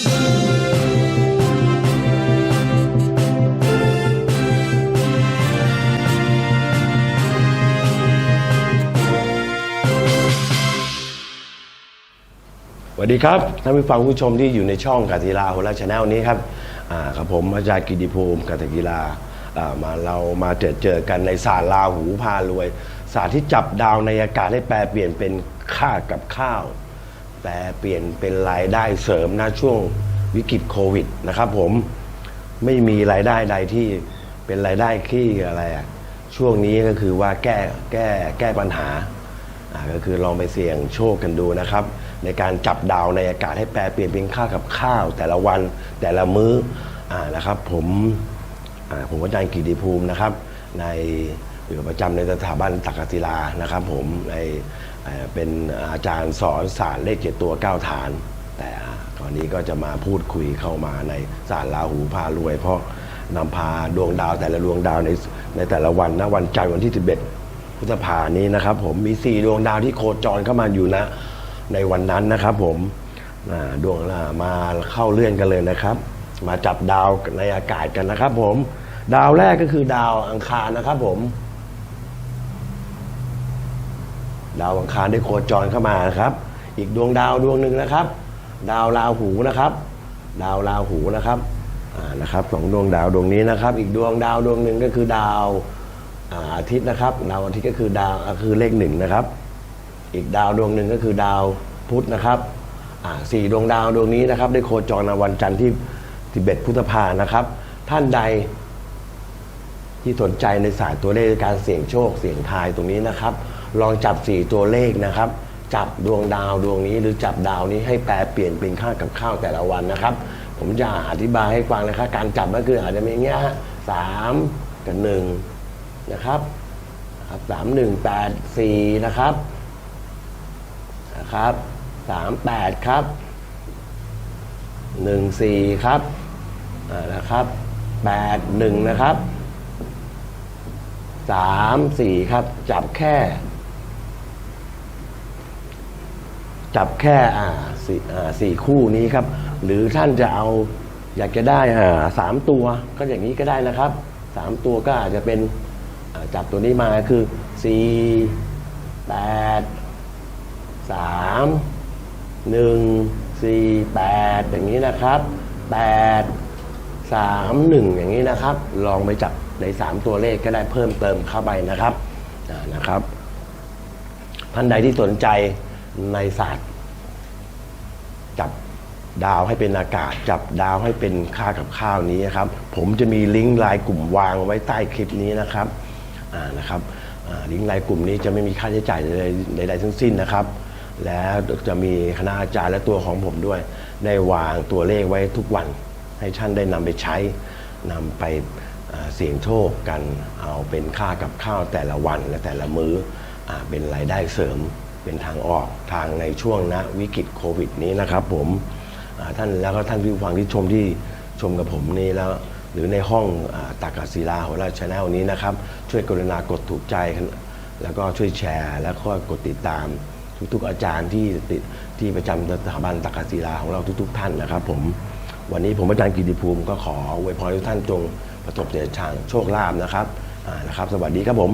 สวัสดีครับท่านผู้ฟังผู้ชมที่อยู่ในช่องกาติลาโหราชาแนลนี้ครับอ่าครับผมอาจารย์กิติภูมิกาตกีฬาอ่ามาเรามาเจอเจอกันในศาสตร์ลาหูพารวยศาสตร์ที่จับดาวในอากาศให้แปลเปลี่ยนเป็นค่ากับข้าว แปลเปลี่ยนเป็นรายได้เสริมนะช่วงวิกฤตโควิดนะครับผมไม่มีรายได้ใดที่เป็นรายได้ที่อะไรอะช่วงนี้ก็คือว่าแก้แก้แก้ปัญหาอ่าก็คือลองไปเสี่ยงโชคกันดูนะครับ ในการจับดาวในอากาศให้แปลเปลี่ยนเป็นค่ากับข้าว แต่ละวันแต่ละมื้ออานะครับผมอ่าผมอาจารย์กิติภูมินะครับใน อยู่ประจำในสถาบันตักกศิลานะครับผมในเป็นอาจารย์สอนศาสตร์เลขเจ็ดตัวเก้าฐาน แต่ตอนนี้ก็จะมาพูดคุยเข้ามาในศาสตร์ลาหูพารวย เพราะนำพาดวงดาวแต่ละดวงดาวในในแต่ละวันนะวันจันทร์วันที่ 11พฤษภานี้นะครับ ผมมี 4 ดวงดาวที่โคจรเข้ามาอยู่นะ ในวันนั้นนะครับ ผมดวงมาเข้าเลื่อนกันเลยนะครับ มาจับดาวในอากาศกันนะครับ ผมดาวแรกก็คือดาวอังคารนะครับ ผม ดาวอังคารได้โคจรเข้ามานะครับ อีกดวงดาวดวงหนึ่งนะครับ ดาวราหูนะครับ ดาวราหูนะครับอ่านะครับสองดวงดาวดวงนี้นะครับ อีกดวงดาวดวงหนึ่งก็คือดาวอาทิตย์นะครับ ดาวอาทิตย์ก็คือดาวก็คือเลขหนึ่งนะครับ อีกดาวดวงหนึ่งก็คือดาวพุธนะครับอ่าสี่ดวงดาวดวงนี้นะครับ ได้โคจรในวันจันทร์ที่ที่เบ็ดพุทธภานะครับ ท่านใดที่สนใจในศาสตร์ตัวเลขการเสี่ยงโชค เสี่ยงทายตรงนี้นะครับ ลองจับ 4 ตัวเลขนะครับ จับดวงดาวดวงนี้หรือจับดาวนี้ให้แปลเปลี่ยนเป็นค่ากับข้าวแต่ละวันนะครับ ผมจะอธิบายให้ฟังนะครับ การจับก็คืออาจจะมีอย่างเงี้ยฮะสามกับหนึ่งนะครับครับสามหนึ่งแปดสี่นะครับนะครับสามแปดครับหนึ่งสี่ครับอ่านะครับแปดหนึ่งนะครับสามสี่ครับ จับแค่ จับแค่อ่าสี่อ่าสี่คู่นี้ครับ หรือท่านจะเอาอยากจะได้อ่าสามตัวก็อย่างนี้ก็ได้นะครับสามตัวก็อาจจะเป็นอ่าจับตัวนี้มาคือสี่แปดสามหนึ่งสี่แปดอย่างนี้นะครับแปดสามหนึ่งอย่างนี้นะครับ ลองไปจับในสามตัวเลขก็ได้เพิ่มเติมเข้าไปนะครับนะครับ ท่านใดที่สนใจ ในศาสตร์ จับดาวให้เป็นอากาศ จับดาวให้เป็นค่ากับข้าวนี้นะครับ ผมจะมีลิงก์ไลน์กลุ่มวางไว้ใต้คลิปนี้นะครับอ่านะครับลิงก์ไลน์กลุ่มนี้จะไม่มีค่าใช้จ่ายใดๆทั้งสิ้นนะครับ และจะมีคณะอาจารย์และตัวของผมด้วย ได้วางตัวเลขไว้ทุกวัน ให้ท่านได้นำไปใช้นำไปเสี่ยงโชคกันเอาเป็นค่ากับข้าวแต่ละวันและแต่ละมื้ออเป็นรายได้เสริม เป็นทางออกทางในช่วงณวิกฤตโควิดนี้นะครับผมท่านแล้วก็ท่านผู้ฟังที่ชมที่ชมกับผมนี่แล้วหรือในห้องอตากาศิลาของเราชาแนลนี้นะครับ ช่วยกรุณากดถูกใจ แล้วก็ช่วยแชร์ แล้วก็กดติดตามทุกๆอาจารย์ที่ติดที่ประจำสถาบันตากาศิลาของเราทุก ๆ ท่านนะครับ ผมวันนี้ผมอาจารย์กิติภูมิก็ขออวยพรทุกท่านจงประสบแต่ทางโชคลาภนะครับนะครับ สวัสดีครับผม